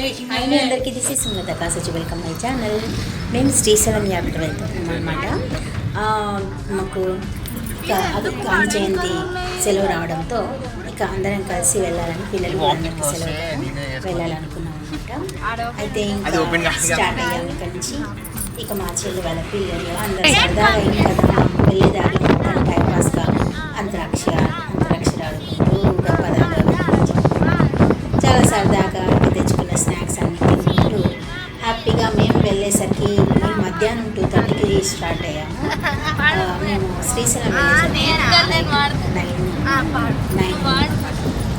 Hi అందరికీ this is Sumalatha కాసొచ్చి welcome my channel మేము శ్రీశైలం యాత్ర వెళ్తున్నాం అనమాట మాకు అది గాంధీ జయంతి సెలవు రావడంతో ఇక అందరం కలిసి వెళ్ళాలని పిల్లలు అందరికీ సెలవు వెళ్ళాలనుకున్నాం అనమాట అయితే అది ఇంకా. స్టార్ట్ అయ్యాం ఇక్కడ నుంచి ఇక మా చెల్లి వాళ్ళ పిల్లలు అందరూ సరదాగా అయింది కదా వెళ్ళేదారిలో మొత్తం టైం పాస్గా అంతరాక్ష మధ్యాహ్నం టూ థర్టీకి స్టార్ట్ అయ్యాము. మేము Srisailam nine nine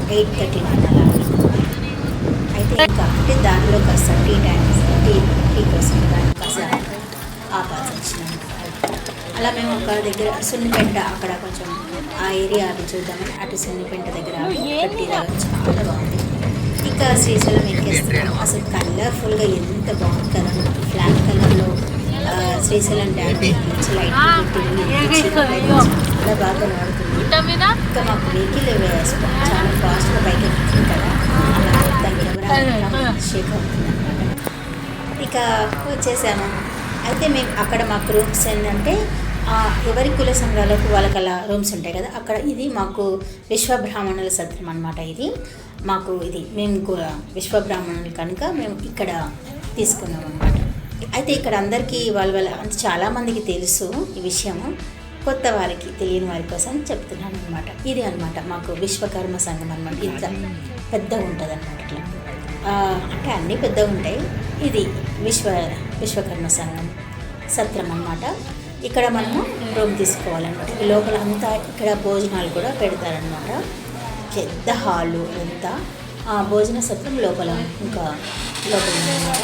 eight thirty nine అలా అయితే ఇంకా అంటే దానిలో కాస్త టీ టైం టీ టీ కోసం దాన్ని కాస్త ఆపాల్సి అలా మేము ఒక దగ్గర సున్నిపెంట అక్కడ కొంచెం ఆ ఏరియా అవి చూద్దామని అటు సున్నిపెంట దగ్గర టీ చాలా బాగుంది. ఇంకా శ్రీశైలం ఎక్కేస్తున్నాం. అసలు కలర్ఫుల్గా ఎంత బాగుంది కదా. ఫ్లాట్ కలర్లో శ్రీశైలం డ్యామ్ నుంచి లైట్ పెట్టి చాలా బాగా వాడుతుంది ఇంకా మాకు వెహికల్ చాలా ఫాస్ట్గా బైక్ ఎక్కుతుంది కదా. అలా దగ్గర షేక్ అవుతుంది ఇక వచ్చేసాము. అయితే మేము అక్కడ మాకు రూమ్స్ ఏంటంటే ఆ, ఎవరి కుల సంఘాలకు వాళ్ళకి అలా రూమ్స్ ఉంటాయి కదా అక్కడ ఇది మాకు విశ్వబ్రాహ్మణుల సత్రం అనమాట ఇది. మాకు ఇది మేము కూడా విశ్వబ్రాహ్మణులు కనుక మేము ఇక్కడ తీసుకున్నాం అనమాట అయితే ఇక్కడ అందరికీ వాళ్ళ వాళ్ళ అంటే చాలామందికి తెలుసు ఈ విషయము కొత్త వారికి తెలియని వారి కోసం చెప్తున్నాను అనమాట ఇది అన్నమాట మాకు విశ్వకర్మ సంఘం అనమాట ఇంత పెద్దగా ఉంటుంది అనమాట ఇట్లా అంటే అన్నీ పెద్దగా ఉంటాయి. ఇది విశ్వ విశ్వకర్మ సంఘం సత్రం అన్నమాట. ఇక్కడ మనము రూమ్ తీసుకోవాలన్నమాట. ఈ లోపల అంతా ఇక్కడ భోజనాలు కూడా పెడతారనమాట పెద్ద హాలు అంతా. ఆ భోజన సత్రం లోపల ఇంకా లోపల అనమాట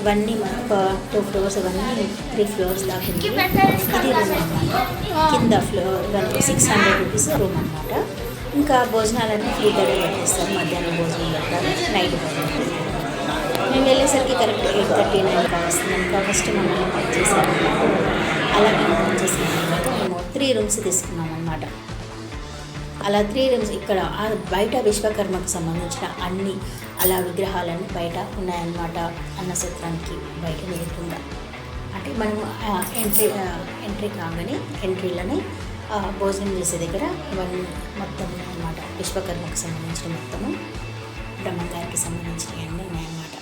ఇవన్నీ మనకు టూ ఫ్లోర్స్ ఇవన్నీ త్రీ ఫ్లోర్స్ దాకా ఉంది. ఇది రూమ్ అనమాట కింద. ఫ్లోర్ ఇవన్నీ సిక్స్ హండ్రెడ్ రూపీస్ రూమ్ అనమాట ఇంకా భోజనాలన్నీ ఫ్రీ దగ్గర పెట్టేస్తారు. మధ్యాహ్నం భోజనం పెడతారు. నైట్ భోజనం మేము వెళ్ళేసరికి కరెక్ట్ ఎయిట్ థర్టీ నైన్ వస్తుంది ఇంకా ఫస్ట్ మమ్మల్ని పని చేశారు అలా మేము పని మేము త్రీ రూమ్స్ తీసుకున్నాం అనమాట అలా త్రీ రూమ్స్ ఇక్కడ బయట విశ్వకర్మకు సంబంధించిన అన్ని అలా విగ్రహాలన్నీ బయట ఉన్నాయన్నమాట అన్న సత్రానికి బయట నిలుకుండా అంటే మనం ఎంట్రీ ఎంట్రీ కాగానే ఎంట్రీలోనే భోజనం చేసే దగ్గర ఇవన్నీ మొత్తం ఉన్నాయన్నమాట. విశ్వకర్మకు సంబంధించిన మొత్తము బ్రహ్మగారికి సంబంధించినవి అన్నీ ఉన్నాయన్నమాట.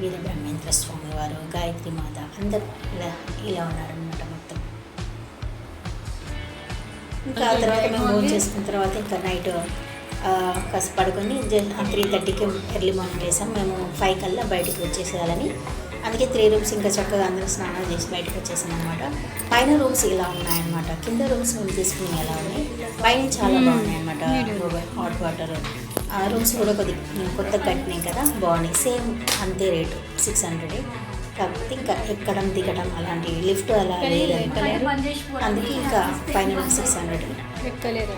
వీర బ్రహ్మేంద్ర స్వామి వారు గాయత్రి మాత అందరూ ఇలా ఇలా ఉన్నారనమాట మొత్తం. ఇంకా ఆ తర్వాత మేము భోజనం చేసుకున్న తర్వాత ఇంకా నైట్ కాస్త పడుకొని త్రీ థర్టీకి ఎర్లీ మార్నింగ్ చేసాం మేము ఫైవ్ కల్లా బయటికి వచ్చేసేయాలని. అందుకే త్రీ రూమ్స్ ఇంకా చక్కగా అందరూ స్నానాలు చేసి బయటకు వచ్చేసాం అనమాట పైన రూమ్స్ ఇలా ఉన్నాయన్నమాట. కింద రూమ్స్ మేము తీసుకుని ఎలా ఉన్నాయి? పైన చాలా బాగున్నాయి అనమాట హాట్ వాటర్ ఆ రూమ్స్ కూడా కొద్ది కొత్త కట్టినాయి కదా బాగున్నాయి. సేమ్ అంతే రేటు సిక్స్ హండ్రెడ్ కాకపోతే ఇంకా ఎక్కడం దిగడం అలాంటి లిఫ్ట్ అలా లేదన్నమాట అందుకే ఇంకా పైన సిక్స్ హండ్రెడ్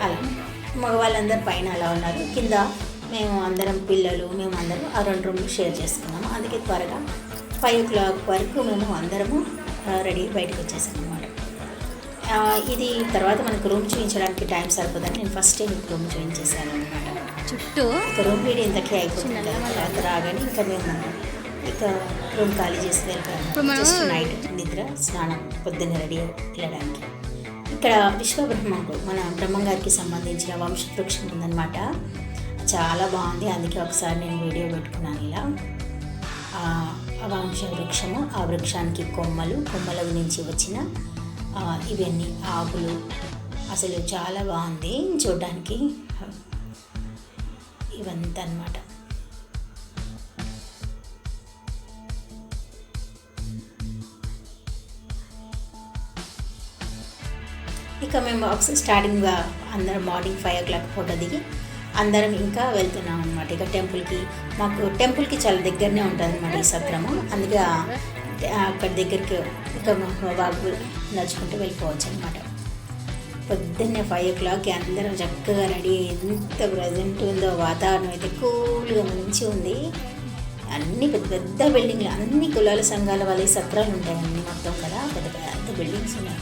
అలా. మగవాళ్ళందరూ పైన అలా ఉన్నారు. కింద మేము అందరం పిల్లలు మేము అందరం ఆ రెండు రూమ్లు షేర్ చేసుకున్నాము. అందుకే త్వరగా ఫైవ్ ఓ క్లాక్ వరకు మేము అందరము రెడీ బయటకు వచ్చేసాం అనమాట ఇది తర్వాత మనకు రూమ్ చూపించడానికి టైం సరిపోదని నేను ఫస్ట్ మీకు రూమ్ చూపించేసాను అనమాట చుట్టూ రూమ్ వీడి ఇంతకే అయిపోతుంది తర్వాత రాగానే ఇంకా మేము ఇక రూమ్ ఖాళీ చేసి వెళ్ళిపోయాము. జస్ట్ నైట్ నిద్ర స్నానం పొద్దున్న రెడీ వెళ్ళడానికి ఇక్కడ విశ్వబ్రహ్మకు మన బ్రహ్మంగారికి సంబంధించిన వంశవృక్షం ఉందన్నమాట. చాలా బాగుంది. అందుకే ఒకసారి నేను వీడియో పెట్టుకున్నాను ఇలా. ఆ వంశ వృక్షము ఆ వృక్షానికి కొమ్మలు కొమ్మల నుంచి వచ్చిన ఇవన్నీ ఆకులు. అసలు చాలా బాగుంది చూడడానికి. ఇవంతా అనమాట ఇక మేము ఒకసారి స్టార్టింగ్గా అందరం morning five o'clock photo దిగి అందరం ఇంకా వెళ్తున్నాం అనమాట ఇక టెంపుల్కి మాకు టెంపుల్కి చాలా దగ్గరనే ఉంటుంది అనమాట ఈ సత్రము. అందుకే అక్కడ దగ్గరికి ఇక బాబు నడుచుకుంటూ వెళ్ళిపోవచ్చు అనమాట పొద్దున్నే ఫైవ్ ఓ క్లాక్కి అందరం చక్కగా రెడీ ఎంత ప్రజెంట్ ఉందో వాతావరణం అయితే కూల్గా మంచిగా ఉంది. అన్ని పెద్ద పెద్ద బిల్డింగ్లు అన్ని కులాల సంఘాల వాళ్ళ సత్రాలు ఉంటాయి మొత్తం కదా పెద్ద పెద్ద బిల్డింగ్స్ ఉన్నాయి.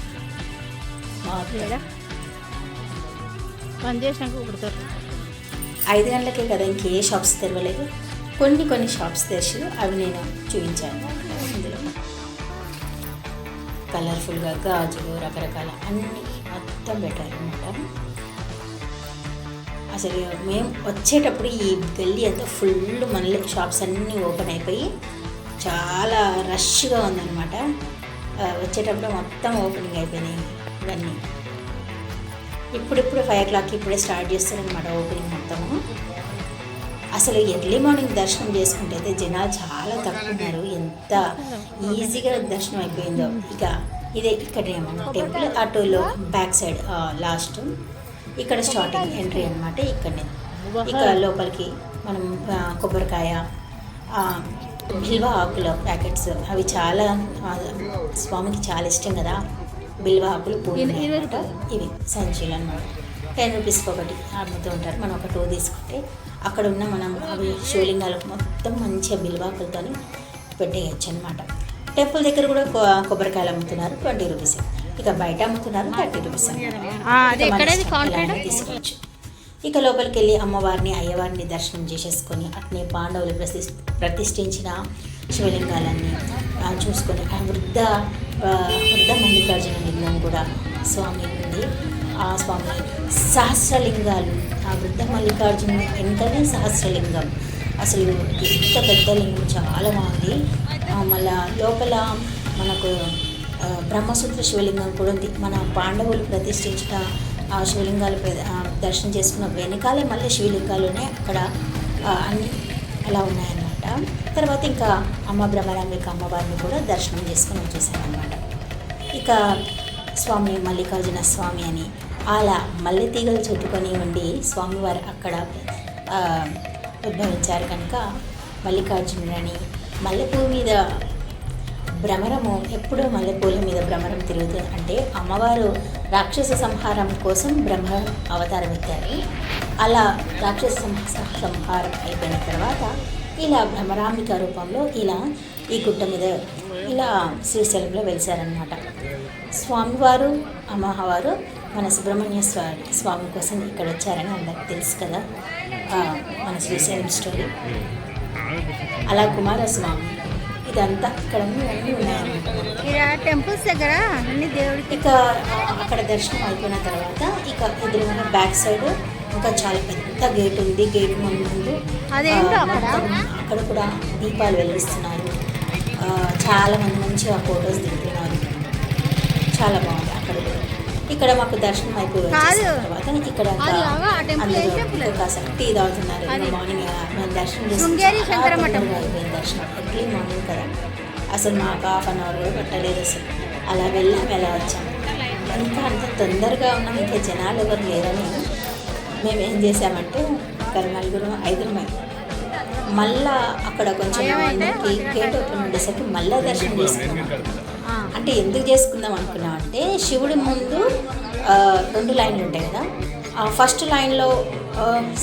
పని చేసినాక కుడతారు ఐదు గంటలకే కదా ఇంకే షాప్స్ తెరవలేదు. కొన్ని కొన్ని షాప్స్ తెరిచి అవి నేను చూపించాను. ఇందులో కలర్ఫుల్గా గాజులు రకరకాల అన్ని మొత్తం బెటర్ అనమాట అసలు మేము వచ్చేటప్పుడు ఈ గల్లీ అంతా ఫుల్ మళ్ళీ షాప్స్ అన్నీ ఓపెన్ అయిపోయి చాలా రష్గా ఉందన్నమాట. వచ్చేటప్పుడు మొత్తం ఓపెనింగ్ అయిపోయినాయి. ఇవన్నీ ఇప్పుడిప్పుడు ఫైవ్ ఓ క్లాక్కి ఇప్పుడే స్టార్ట్ చేస్తారనమాట ఓపెనింగ్ మొత్తము. అసలు ఎర్లీ మార్నింగ్ దర్శనం చేసుకుంటే అయితే జనాలు చాలా తక్కువ ఉన్నారు ఎంత ఈజీగా దర్శనం అయిపోయిందో. ఇక ఇదే ఇక్కడేమో టెంపుల్ అటోలో బ్యాక్ సైడ్ లాస్ట్. ఇక్కడ స్టార్టింగ్ ఎంట్రీ అనమాట ఇక్కడనే. ఇక లోపలికి మనం కొబ్బరికాయ బిల్వ ఆకుల ప్యాకెట్స్ అవి చాలా స్వామికి చాలా ఇష్టం కదా. బిల్వ ఆకులు పూలు. ఇవి సంచులు అనమాట టెన్ రూపీస్కి ఒకటి అమ్ముతూ ఉంటారు. మనం ఒక టూ తీసుకుంటే అక్కడ ఉన్న మనం అవి శివలింగాలకు మొత్తం మంచిగా బిల్వాకులతో పెట్టేయచ్చు అనమాట టెంపుల్ దగ్గర కూడా కొబ్బరికాయలు అమ్ముతున్నారు. Twenty rupees. ఇక బయట అమ్ముతున్నారు. థర్టీ రూపీస్ తీసుకోవచ్చు. ఇక లోపలికి వెళ్ళి అమ్మవారిని అయ్యవారిని దర్శనం చేసేసుకొని అట్నే పాండవులు ప్రతిష్ ప్రతిష్ఠించిన శివలింగాలన్నీ చూసుకొని వృద్ధ వృద్ధ మల్లికార్జున లింగం కూడా స్వామి ఉంది. ఆ స్వామి సహస్రలింగాలు ఆ వృద్ధ మల్లికార్జున వెనుకనే సహస్రలింగం. అసలు ఎంత పెద్ద లింగం చాలా బాగుంది. మళ్ళా లోపల మనకు బ్రహ్మసూత్ర శివలింగం కూడా ఉంది. మన పాండవులు ప్రతిష్ఠించిన ఆ శివలింగాలు ప్ర- దర్శనం చేసుకున్న వెనకాలే మళ్ళీ శివలింగాలు ఉన్నాయి. అక్కడ అన్ని అలా ఉన్నాయన్నమాట. తర్వాత ఇంకా అమ్మ బ్రహ్మరాంబిక అమ్మవారిని కూడా దర్శనం చేసుకుని వచ్చేసామన్నమాట ఇక స్వామి మల్లికార్జున స్వామి అని అలా మల్లె తీగలు చుట్టుకొని ఉండి స్వామివారు అక్కడ ఉద్భవించారు కనుక మల్లికార్జునుడని మల్లెపూ మీద భ్రమరము ఎప్పుడూ మల్లెపూల మీద భ్రమరం తిరుగుతుంది అంటే అమ్మవారు రాక్షస సంహారం కోసం బ్రహ్మ అవతారం ఎత్తారు. అలా రాక్షస సంహారం అయిపోయిన తర్వాత ఇలా భ్రమరాంబిక రూపంలో ఇలా ఈ గుట్ట మీద ఇలా శ్రీశైలంలో వెలిశారనమాట స్వామివారు అమ్మవారు మన సుబ్రహ్మణ్య స్వామి స్వామి కోసం ఇక్కడ వచ్చారని అందరికి తెలుసు కదా ఆ, మన శ్రీశైలం స్టోరీ. అలా కుమారస్వామి ఇదంతా ఇక్కడ అన్నీ టెంపుల్స్ దగ్గర అన్ని దేవుడికి ఇక అక్కడ దర్శనం అయిపోయిన తర్వాత ఇక ఎదురుగా బ్యాక్ సైడ్ ఇంకా చాలా పెద్ద గేట్ ఉంది. గేట్ ముందు అదేంటో అక్కడ? కూడా దీపాలు వెలిగిస్తున్నారు. చాలా మంది మంచిగా ఫొటోస్ దిగుతున్నారు. చాలా బాగుంది అక్కడ కూడా. ఇక్కడ మాకు దర్శనం అయిపోయి కాదు. వచ్చేసిన తర్వాత ఇక్కడ టీ తాగుతున్నారు. మార్నింగ్ మేము దర్శనం అయిపోయింది దర్శనం. ఎర్లీ మార్నింగ్ కదా. అసలు మాకు హాఫ్ అన్ అవర్ కూడా పట్టలేదు అసలు. అలా వెళ్ళాం ఎలా వచ్చాం. ఇంకా అంత తొందరగా ఉన్నాం. ఇంకా జనాలు ఎవరు లేరని మేము ఏం చేసామంటే ఇక్కడ నలుగురు ఐదుగురు మళ్ళా అక్కడ కొంచెం అందరికి గేట్ ఓపెన్ ఉండేసరికి మళ్ళా దర్శనం చేసుకున్నాం. అంటే ఎందుకు చేసుకుందాం అనుకున్నాం అంటే శివుడి ముందు రెండు లైన్లు ఉంటాయి కదా. ఆ ఫస్ట్ లైన్లో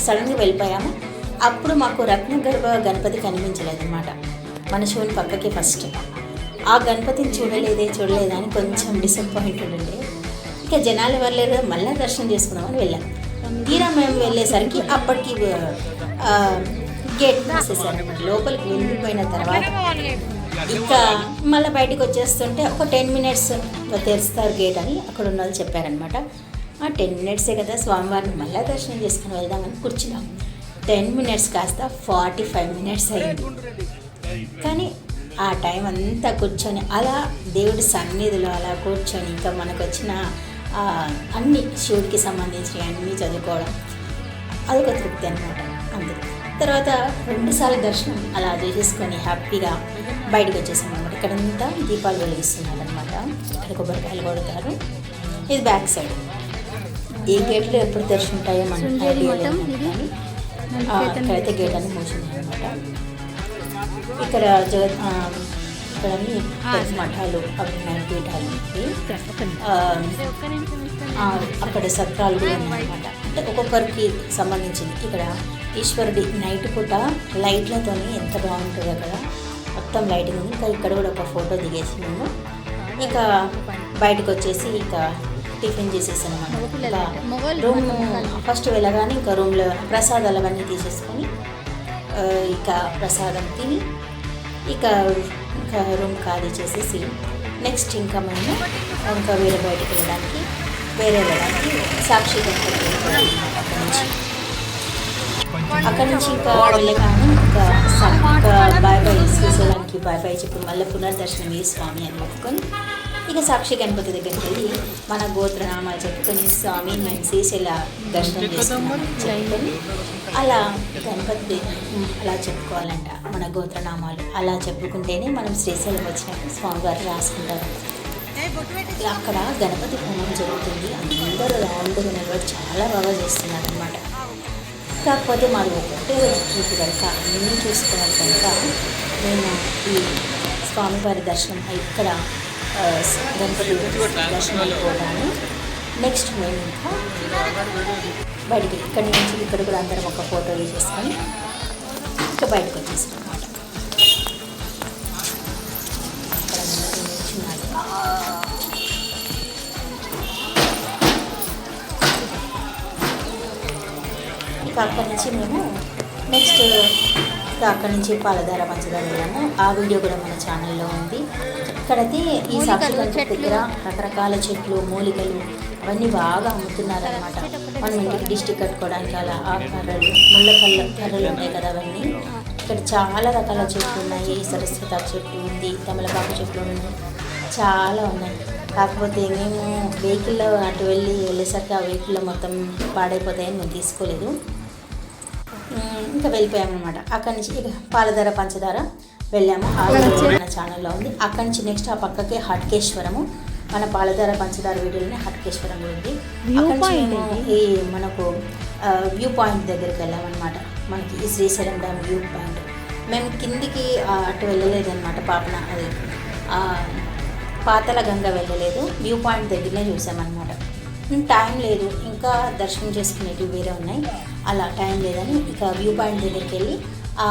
సడన్గా వెళ్ళిపోయాము. అప్పుడు మాకు రత్నగర్భ గణపతి కనిపించలేదు అనమాట మన శివుని పక్కకి ఫస్ట్. ఆ గణపతిని చూడలేదే చూడలేదా అని కొంచెం డిసప్పాయింట్ ఉండే. ఇక జనాలు ఎవరు లేరు కదా, మళ్ళా దర్శనం చేసుకుందామని వెళ్ళాం. తీరా మేము వెళ్ళేసరికి అప్పటికి గేట్ మూసేసారనమాట లోపలికి వెళ్ళిపోయిన తర్వాత ఇంకా మళ్ళీ బయటకు వచ్చేస్తుంటే ఒక టెన్ మినిట్స్ తెరుస్తారు గేట్ అని అక్కడ ఉన్న వాళ్ళు చెప్పారనమాట ఆ టెన్ మినిట్సే కదా స్వామివారిని మళ్ళీ దర్శనం చేసుకుని వెళ్దామని కూర్చున్నాం. టెన్ మినిట్స్ కాస్త ఫార్టీ ఫైవ్ మినిట్స్ అయింది. కానీ ఆ టైం అంతా కూర్చొని అలా దేవుడి సన్నిధిలో అలా కూర్చొని ఇంకా మనకు వచ్చిన అన్ని శివుడికి సంబంధించినవి అన్నీ చదువుకోవడం అదొక తృప్తి అనమాట అంతే. తర్వాత రెండుసార్లు దర్శనం అలా చేసేసుకొని హ్యాపీగా బయటకు వచ్చేసాం అనమాట ఇక్కడంతా దీపాలు వెలిగిస్తున్నారు అనమాట ఇక్కడ కొబ్బరికాయలు కొడతారు. ఇది బ్యాక్ సైడ్. ఏ గేట్లో ఎప్పుడు దర్శనం ఉంటాయో మనకి లేదు. కానీ, ఆ, ఇక్కడైతే గేట్ అని మూసింది అనమాట ఇక్కడ జగత్ మఠాలు అవి ఉన్నాయి పీఠాలు అక్కడ సత్రాలు కూడా ఉన్నాయన్నమాట. అంటే ఒక్కొక్కరికి సంబంధించింది. ఇక్కడ ఈశ్వరుడి నైట్ పూట లైట్లతోని ఎంత బాగుంటుందో అక్కడ. మొత్తం లైటింగ్ ఉంది. ఇంకా ఇక్కడ కూడా ఒక ఫోటో దిగేసి మేము ఇక బయటకు వచ్చేసి ఇక టిఫిన్ చేసేసాను అనమాట రూమ్. ఫస్ట్ వెళ్ళగానే ఇంకా రూమ్లో ప్రసాదాలు అవన్నీ తీసేసుకొని ఇక ప్రసాదం తిని ఇంకా రూమ్ ఖాళీ చేసేసి నెక్స్ట్ ఇంకా మేము ఇంకా వేరే బయటకు వెళ్ళడానికి వేరే వెళ్ళడానికి సాక్షి అక్కడ నుంచి. అక్కడి నుంచి ఇంకా వెళ్ళగానే ఇంకా ఇంకా బాయ్ బాయ్ చూసేదానికి బాయ్ బాయ్ చెప్పి మళ్ళీ పునర్దర్శనం ఏ స్వామి అని ఒప్పుకొని ఇక సాక్షి గణపతి దగ్గరికి వెళ్ళి మన గోత్రనామాలు చెప్పుకొని స్వామి మేము శ్రీశైల దర్శనం చెప్పుకొని అలా గణపతి అలా చెప్పుకోవాలంట మన గోత్రనామాలు. అలా చెప్పుకుంటేనే మనం శ్రీశైలం వచ్చినట్టు స్వామివారు రాసుకుంటారు. అక్కడ గణపతి హోమం జరుగుతుంది. అందరూ రౌండ్గా నిలబడి చాలా బాగా చేస్తున్నారు అనమాట కాకపోతే మాది ఒకటే రోజు ట్రిప్ కనుక అన్నీ చూసుకోవాలి కనుక మేము ఈ స్వామివారి దర్శనం ఇక్కడ గణపతి దర్శనం నెక్స్ట్ మేము ఇంకా బయటికి ఇక్కడి నుంచి ఇక్కడ కూడా అందరం ఒక ఫోటో వేసేసుకొని ఇంకా బయటకు వచ్చేసాం అనమాట ఇంకా అక్కడి నుంచి మేము నెక్స్ట్ అక్కడి నుంచి పాలధార పంచదార వెళ్ళాము. ఆ వీడియో కూడా మన ఛానల్లో ఉంది. ఇక్కడైతే ఈ దగ్గర రకరకాల చెట్లు మూలికలు అవన్నీ బాగా అమ్ముతున్నారు అనమాట మనం ఇంటికి డిస్టిక్ కట్టుకోవడానికి అలా ఆ కర్రలు ముళ్ళ కళ్ళ కర్రలు ఉన్నాయి కదా అవన్నీ. ఇక్కడ చాలా రకాల చెట్లు ఉన్నాయి. సరస్వత చెట్టు ఉంది తమలపాకు చెట్లు ఉన్నాయి. చాలా ఉన్నాయి. కాకపోతే మేము వెహికల్లో అటు వెళ్ళి వెళ్ళేసరికి ఆ వెహికల్లో మొత్తం పాడైపోతాయని మేము తీసుకోలేదు. ఇంకా వెళ్ళిపోయాము అనమాట అక్కడి నుంచి ఇక పాలధార పంచదార వెళ్ళాము. మన ఛానల్లో ఉంది. అక్కడి నుంచి నెక్స్ట్ ఆ పక్కకే హట్కేశ్వరము. మన పాలధార పంచదార వీడియోలోనే హట్కేశ్వరం ఉంది. అక్కడి నుంచి ఈ మనకు వ్యూ పాయింట్ దగ్గరికి వెళ్ళామన్నమాట. మనకి ఈ శ్రీశైలం డ్యామ్ వ్యూ పాయింట్ మేము కిందికి అటు వెళ్ళలేదన్నమాట పాపన అది పాతల గంగ వెళ్ళలేదు. వ్యూ పాయింట్ దగ్గరనే చూసామన్నమాట. టైం లేదు. ఇంకా దర్శనం చేసుకునేవి వేరే ఉన్నాయి. అలా టైం లేదని ఇక వ్యూ పాయింట్ దగ్గరికి వెళ్ళి ఆ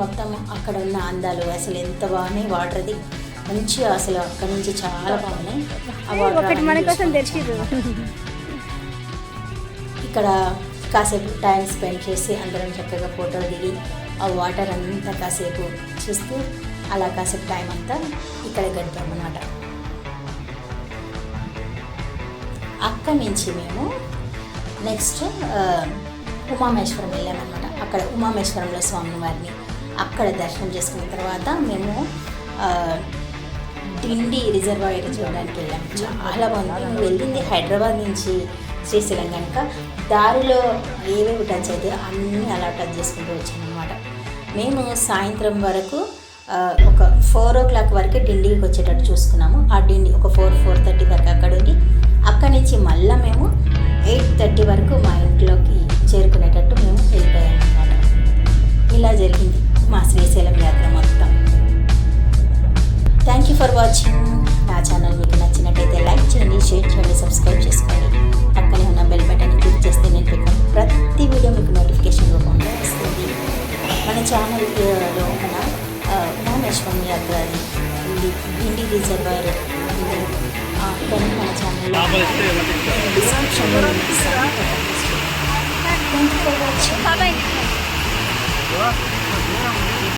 మొత్తం అక్కడ ఉన్న అందాలు అసలు ఎంత బాగున్నాయి వాటర్ది మంచిగా అసలు అక్కడ నుంచి చాలా బాగున్నాయి. వాటర్ ఒకటి మన కోసం ఇక్కడ కాసేపు టైం స్పెండ్ చేసి అందరం చక్కగా ఫోటోలు దిగి ఆ వాటర్ అంతా కాసేపు చూస్తూ అలా కాసేపు టైం అంతా ఇక్కడ గడిపామన్నమాట. అక్కడి నుంచి మేము నెక్స్ట్ ఉమామేశ్వరం వెళ్ళామన్నమాట. అక్కడ ఉమామేశ్వరంలో స్వామి వారిని అక్కడ దర్శనం చేసుకున్న తర్వాత మేము డిండి రిజర్వాయర్ చూడడానికి వెళ్ళాము చాలా బాగుంది. మేము వెళ్ళింది హైదరాబాద్ నుంచి శ్రీశైలం కనుక. దారిలో ఏవేవి టచ్ అయితే అన్నీ అలా టచ్ చేసుకుంటూ వచ్చామన్నమాట. మేము సాయంత్రం వరకు ఒక ఫోర్ ఓ క్లాక్ వరకు డిండికి వచ్చేటట్టు చూసుకున్నాము. ఆ డిండి ఒక ఫోర్ ఫోర్ థర్టీ వరకు అక్కడ ఉండి అక్కడి నుంచి మళ్ళీ మేము ఎయిట్ థర్టీ వరకు మా ఇంట్లోకి చేరుకునేటట్టు మేము వెళ్ళిపోయాము అనమాట ఇలా జరిగింది మా శ్రీశైలం యాత్ర మొత్తం. థ్యాంక్ యూ ఫర్ వాచింగ్ నా ఛానల్ మీకు 全部。发？